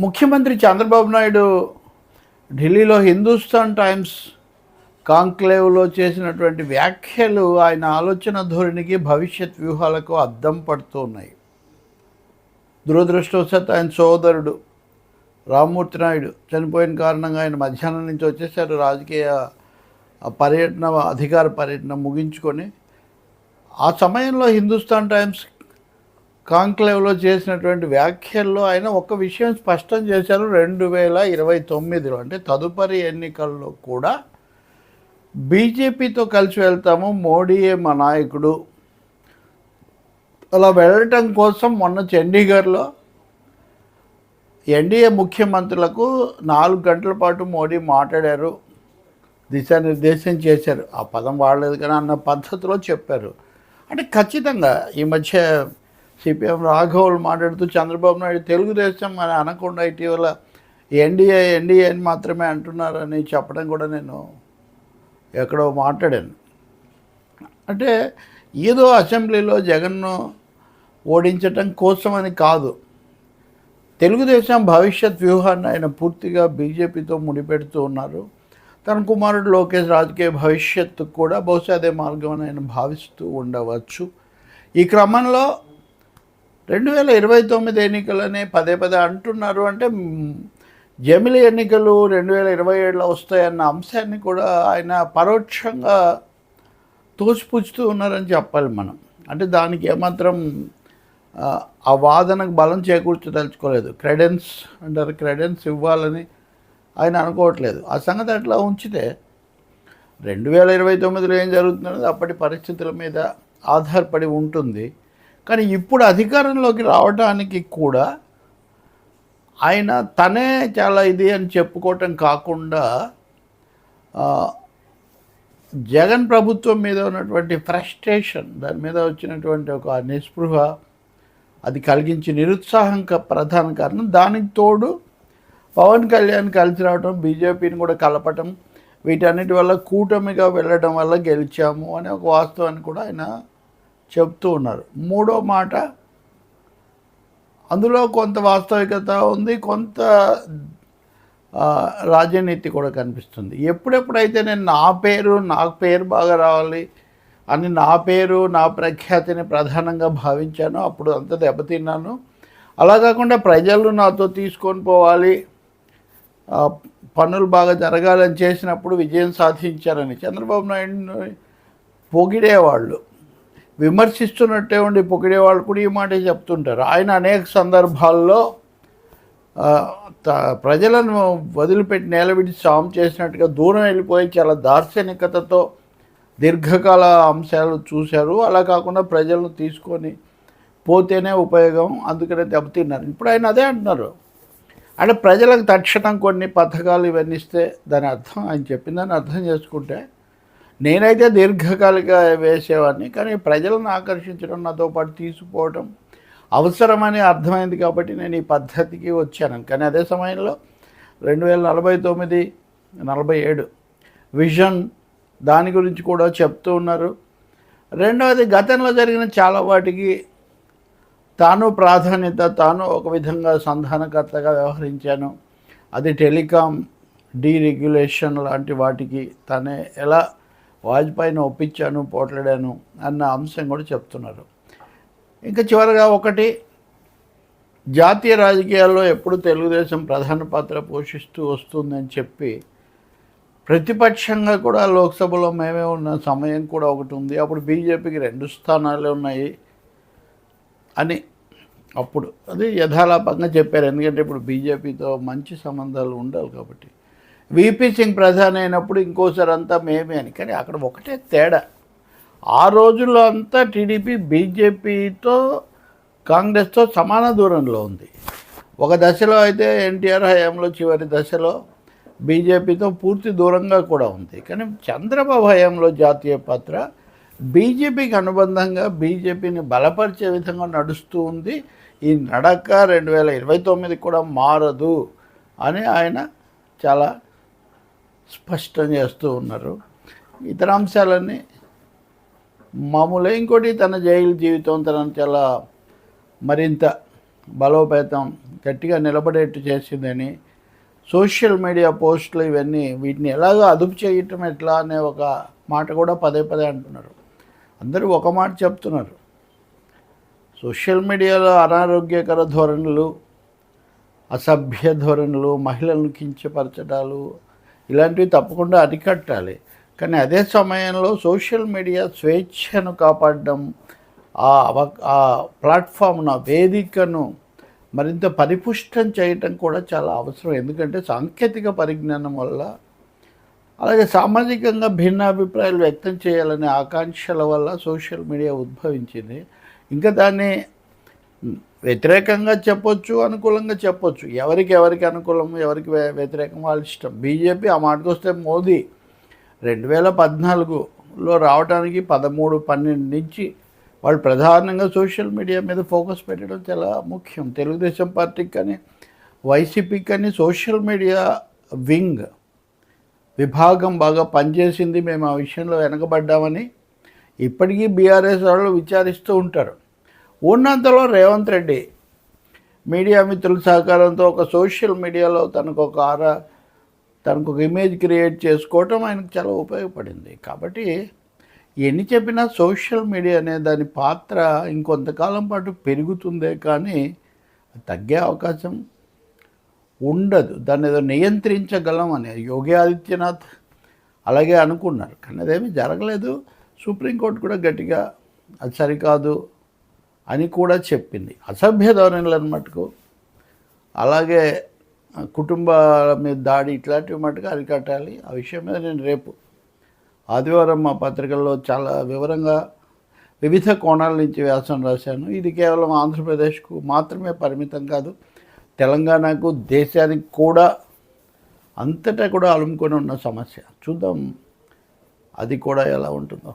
ముఖ్యమంత్రి చంద్రబాబు నాయుడు ఢిల్లీలో హిందుస్థాన్ టైమ్స్ కాంక్లేవ్లో చేసినటువంటి వ్యాఖ్యలు ఆయన ఆలోచన ధోరణికి భవిష్యత్ వ్యూహాలకు అద్దం పడుతూ ఉన్నాయి దురదృష్టవశాత్తు ఆయన సోదరుడు రామ్మూర్తి నాయుడు చనిపోయిన కారణంగా ఆయన మధ్యాహ్నం నుంచి వచ్చేసారు. రాజకీయ పర్యటన అధికార పర్యటన ముగించుకొని ఆ సమయంలో హిందుస్థాన్ టైమ్స్ కాంక్లేవ్లో చేసినటువంటి వ్యాఖ్యల్లో ఆయన ఒక విషయం స్పష్టం చేశారు రెండు వేల ఇరవై తొమ్మిదిలో. అంటే తదుపరి ఎన్నికల్లో కూడా బీజేపీతో కలిసి వెళ్తాము మోడీయే మా నాయకుడు. అలా వెళ్ళటం కోసం మొన్న చండీగఢ్లో ఎన్డీఏ ముఖ్యమంత్రులకు నాలుగు గంటల పాటు మోడీ మాట్లాడారు దిశానిర్దేశం చేశారు. ఆ పదం వాడలేదు కానీ అన్న పద్ధతిలో చెప్పారు. అంటే ఖచ్చితంగా ఈ మధ్య సిపిఎం రాఘవులు మాట్లాడుతూ చంద్రబాబు నాయుడు తెలుగుదేశం అని అనకుండా ఇటీవల ఎన్డీఏ ఎన్డీఏ అని మాత్రమే అంటున్నారని చెప్పడం కూడా నేను ఎక్కడో మాట్లాడాను. అంటే ఏదో అసెంబ్లీలో జగన్ను ఓడించటం కోసమని కాదు. తెలుగుదేశం భవిష్యత్ వ్యూహాన్ని ఆయన పూర్తిగా బీజేపీతో ముడిపెడుతూ ఉన్నారు. తన కుమారుడు లోకేష్ రాజకీయ భవిష్యత్తు కూడా బహుశా అదే మార్గం అని ఆయన భావిస్తూ ఉండవచ్చు. ఈ క్రమంలో రెండు వేల ఇరవై తొమ్మిది ఎన్నికలని పదే పదే అంటున్నారు. అంటే జమిలి ఎన్నికలు రెండు వేల ఇరవై ఏడులో వస్తాయన్న అంశాన్ని కూడా ఆయన పరోక్షంగా తోసిపుచ్చుతూ ఉన్నారని చెప్పాలి మనం. అంటే దానికి ఏమాత్రం ఆ, వాదనకు బలం చేకూర్చదలుచుకోలేదు క్రెడెన్స్ అంటారు క్రెడెన్స్ ఇవ్వాలని ఆయన అనుకోవట్లేదు. ఆ సంగతి అట్లా ఉంచితే రెండు వేల ఇరవై తొమ్మిదిలో ఏం జరుగుతుందనేది అప్పటి పరిస్థితుల మీద ఆధారపడి ఉంటుంది. కానీ ఇప్పుడు అధికారంలోకి రావడానికి కూడా ఆయన తనే చాలా ఇది అని చెప్పుకోవటం కాకుండా జగన్ ప్రభుత్వం మీద ఉన్నటువంటి ఫ్రస్ట్రేషన్ దాని మీద వచ్చినటువంటి ఒక నిస్పృహ అది కలిగించి నిరుత్సాహం క- ప్రధాన కారణం. దానికి తోడు పవన్ కళ్యాణ్ కలిసి రావడం బీజేపీని కూడా కలపటం వీటన్నిటి వల్ల కూటమిగా వెళ్ళడం వల్ల గెలిచాము అనే ఒక వాస్తవాన్ని కూడా ఆయన చెప్తూ ఉన్నారు. మూడో మాట అందులో కొంత వాస్తవికత ఉంది కొంత రాజనీతి కూడా కనిపిస్తుంది. ఎప్పుడెప్పుడైతే నేను నా పేరు నాకు పేరు బాగా రావాలి అని నా పేరు నా ప్రఖ్యాతిని ప్రధానంగా భావించాను అప్పుడు అంత దెబ్బతిన్నాను. అలా కాకుండా ప్రజలు నాతో తీసుకొని పోవాలి పనులు బాగా జరగాలని చేసినప్పుడు విజయం సాధించారని చంద్రబాబు నాయుడు పొగిడేవాళ్ళు. విమర్శిస్తున్నట్టే ఉండి పొగిడేవాళ్ళు కూడా ఈ మాటే చెప్తుంటారు. ఆయన అనేక సందర్భాల్లో ప్రజలను వదిలిపెట్టి నేలవిడి సాం చేసినట్టుగా దూరం వెళ్ళిపోయి చాలా దార్శనికతతో దీర్ఘకాల అంశాలు చూశారు. అలా కాకుండా ప్రజలను తీసుకొని పోతేనే ఉపయోగం అందుకనే దెబ్బతిన్నారు. ఇప్పుడు ఆయన అదే అంటున్నారు. అంటే ప్రజలకు తక్షణం కొన్ని పథకాలు ఇవన్నీ ఇస్తే దాని అర్థం ఆయన చెప్పిందని అర్థం చేసుకుంటే నేనైతే దీర్ఘకాలిక వేసేవాడిని కానీ ప్రజలను ఆకర్షించడం నాతో పాటు తీసుకుపోవడం అవసరమని అర్థమైంది కాబట్టి నేను ఈ పద్ధతికి వచ్చాను. కానీ అదే సమయంలో రెండు వేల నలభై తొమ్మిది నలభై ఏడు విజన్ దాని గురించి కూడా చెప్తూ ఉన్నారు. రెండవది గతంలో జరిగిన చాలా వాటికి తాను ప్రాధాన్యత తాను ఒక విధంగా సంధానకర్తగా వ్యవహరించాను. అది టెలికాం డీరెగ్యులేషన్ లాంటి వాటికి తనే ఎలా వాజ్పేయిని ఒప్పించాను పోట్లాడాను అన్న అంశం కూడా చెప్తున్నారు. ఇంకా చివరగా ఒకటి జాతీయ రాజకీయాల్లో ఎప్పుడు తెలుగుదేశం ప్రధాన పాత్ర పోషిస్తూ వస్తుందని చెప్పి ప్రతిపక్షంగా కూడా లోక్సభలో మేమే ఉన్న సమయం కూడా ఒకటి ఉంది. అప్పుడు బీజేపీకి రెండు స్థానాలే ఉన్నాయి అని అప్పుడు. అది యథాలాపంగా చెప్పారు. ఎందుకంటే ఇప్పుడు బీజేపీతో మంచి సంబంధాలు ఉండాలి కాబట్టి. విపి సింగ్ ప్రధాని అయినప్పుడు ఇంకోసారి అంతా మేమే అని. కానీ అక్కడ ఒకటే తేడా. ఆ రోజుల్లో అంతా టీడీపీ బీజేపీతో కాంగ్రెస్తో సమాన దూరంలో ఉంది. ఒక దశలో అయితే ఎన్టీఆర్ హయాంలో చివరి దశలో బీజేపీతో పూర్తి దూరంగా కూడా ఉంది. కానీ చంద్రబాబు హయాంలో జాతీయ పాత్ర బీజేపీకి అనుబంధంగా బీజేపీని బలపరిచే విధంగా నడుస్తూ ఉంది. ఈ నడక రెండు వేల ఇరవై తొమ్మిది కూడా మారదు అని ఆయన చాలా స్పష్టం చేస్తూ ఉన్నారు. ఇతర అంశాలన్నీ మామూలే. ఇంకోటి తన జైలు జీవితం తన చాలా మరింత బలోపేతం గట్టిగా నిలబడేట్టు చేసిందని సోషల్ మీడియా పోస్టులు ఇవన్నీ వీటిని ఎలాగో అదుపు చేయటం ఎట్లా అనే ఒక మాట కూడా పదే పదే అంటున్నారు. అందరూ ఒక మాట చెప్తున్నారు. సోషల్ మీడియాలో అనారోగ్యకర ధోరణులు అసభ్య ధోరణులు మహిళలను కించపరచడాలు ఇలాంటివి తప్పకుండా అరికట్టాలి. కానీ అదే సమయంలో సోషల్ మీడియా స్వేచ్ఛను కాపాడడం ఆ ఆ ప్లాట్ఫామ్ను ఆ వేదికను మరింత పరిపుష్టం చేయటం కూడా చాలా అవసరం. ఎందుకంటే సాంకేతిక పరిజ్ఞానం వల్ల అలాగే సామాజికంగా భిన్నాభిప్రాయాలు వ్యక్తం చేయాలనే ఆకాంక్షల వల్ల సోషల్ మీడియా ఉద్భవించింది. ఇంకా దాన్ని వ్యతిరేకంగా చెప్పొచ్చు అనుకూలంగా చెప్పొచ్చు. ఎవరికి ఎవరికి అనుకూలం ఎవరికి వ్యతిరేకం వాళ్ళ ఇష్టం. బీజేపీ ఆ మాటకు వస్తే మోదీ రెండు వేల పద్నాలుగులో రావడానికి పదమూడు పన్నెండు నుంచి వాళ్ళు ప్రధానంగా సోషల్ మీడియా మీద ఫోకస్ పెట్టడం చాలా ముఖ్యం. తెలుగుదేశం పార్టీకి కానీ వైసీపీకి కానీ సోషల్ మీడియా వింగ్ విభాగం బాగా పనిచేసింది. మేము ఆ విషయంలో వెనకబడ్డామని ఇప్పటికీ బీఆర్ఎస్ వాళ్ళు విచారిస్తూ ఉంటారు. ఉన్నంతలో రేవంత్ రెడ్డి మీడియా మిత్రుల సహకారంతో ఒక సోషల్ మీడియాలో తనకు ఒక ఆరా తనకు ఒక ఇమేజ్ క్రియేట్ చేసుకోవటం ఆయనకు చాలా ఉపయోగపడింది. కాబట్టి ఎన్ని చెప్పినా సోషల్ మీడియా అనే దాని పాత్ర ఇంకొంతకాలం పాటు పెరుగుతుందే కానీ తగ్గే అవకాశం ఉండదు. దాన్ని ఏదో నియంత్రించగలం అని యోగి ఆదిత్యనాథ్ అలాగే అనుకున్నారు. కానీ అదేమీ జరగలేదు. సుప్రీంకోర్టు కూడా గట్టిగా అది సరికాదు. అని కూడా చెప్పింది. అసభ్య ధోరణులను మటుకు. అలాగే కుటుంబాల మీద దాడి ఇట్లాంటివి మటుకు అరికట్టాలి. ఆ విషయం మీద నేను రేపు ఆదివారం మా పత్రికల్లో చాలా వివరంగా వివిధ కోణాల నుంచి వ్యాసం రాశాను. ఇది కేవలం ఆంధ్రప్రదేశ్కు మాత్రమే పరిమితం కాదు తెలంగాణకు దేశానికి కూడా అంతటా కూడా అలుముకొని ఉన్న సమస్య. చూద్దాం అది కూడా ఎలా ఉంటుందో.